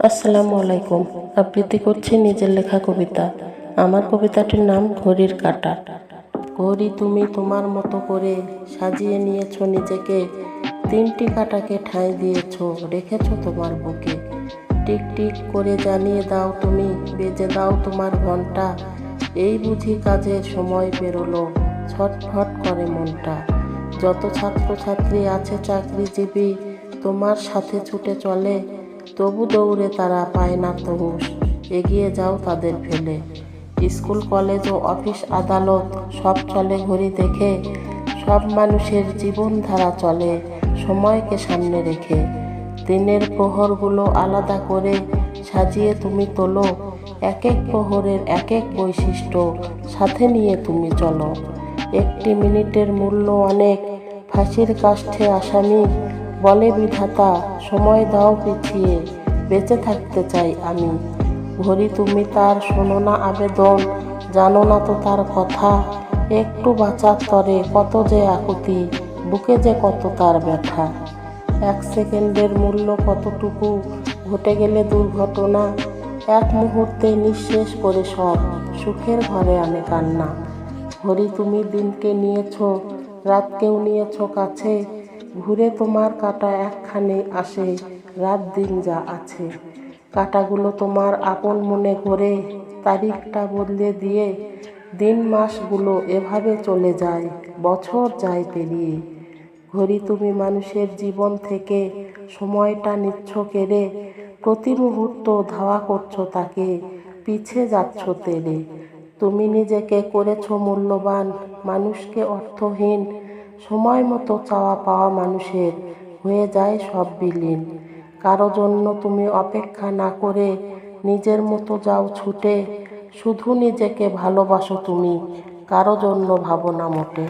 আসসালামু আলাইকুম। আবৃত্তি করছি নিজের লেখা কবিতা। আমার কবিতাটির নাম ঘড়ির কাঁটা। ঘড়ি তুমি তোমার মতো করে সাজিয়ে নিয়েছো নিজেকে। তিনটি কাঁটাকে ঠাঁই দিয়েছ, রেখেছ তোমার বুকে। টিক টিক করে জানিয়ে দাও তুমি, বেজে দাও তোমার ঘণ্টা। এই বুঝি কাজের সময় পেরোলো, ছটফট করে মনটা। যত ছাত্রছাত্রী আছে চাকরিজীবী, তোমার সাথে ছুটে চলে তবু দৌড়ে তারা পায় না তো হুঁশ এগিয়ে যাও তাদের ফেলে। স্কুল, কলেজ ও অফিস আদালত সব চলে ঘড়ি দেখে। সব মানুষের জীবনধারা চলে সময়কে সামনে রেখে। দিনের প্রহরগুলো আলাদা করে সাজিয়ে তুমি তোলো। এক এক প্রহরের এক এক বৈশিষ্ট্য সাথে নিয়ে তুমি চলো। একটি মিনিটের মূল্য অনেক। ফাঁসির কাষ্ঠে আসামি বলে বিধাতা, সময় দাও পিছিয়ে বেঁচে থাকতে চাই আমি। ঘড়ি তুমি তার, শোনো না আবেদন, জানো না তো তার কথা। একটু বাঁচার তরে কত যে আকুতি, বুকে যে কত তার ব্যথা। এক সেকেন্ডের মূল্য কতটুকু, ঘটে গেলে দুর্ঘটনা। এক মুহূর্তে নিঃশেষ করে সব, সুখের ঘরে আনে কান্না। ঘড়ি তুমি দিনকে নিয়েছো, রাতকেও নিয়েছো কাছে ঘুরে তোমার কাটা একখানে আসে, রাত দিন যা আছে। কাটাগুলো তোমার আপন মনে ঘোরে, তারিখটা বদলে দিয়ে দিন মাসগুলো এভাবে চলে যায়, বছর যায় পেরিয়ে। ঘড়ি তুমি মানুষের জীবন থেকে সময়টা নিচ্ছ কেড়ে, প্রতি মুহূর্ত ধাওয়া করছ তাকে, পিছে যাচ্ছ তেরে তুমি নিজেকে করেছ মূল্যবান, মানুষকে অর্থহীন সময় মতো চাওয়া পাওয়া মানুষের হয়ে যায় সব বিলীন। কারও জন্য তুমি অপেক্ষা না করে নিজের মতো যাও ছুটে, শুধু নিজেকে ভালোবাসো তুমি, কারও জন্য ভাবনা মোটে।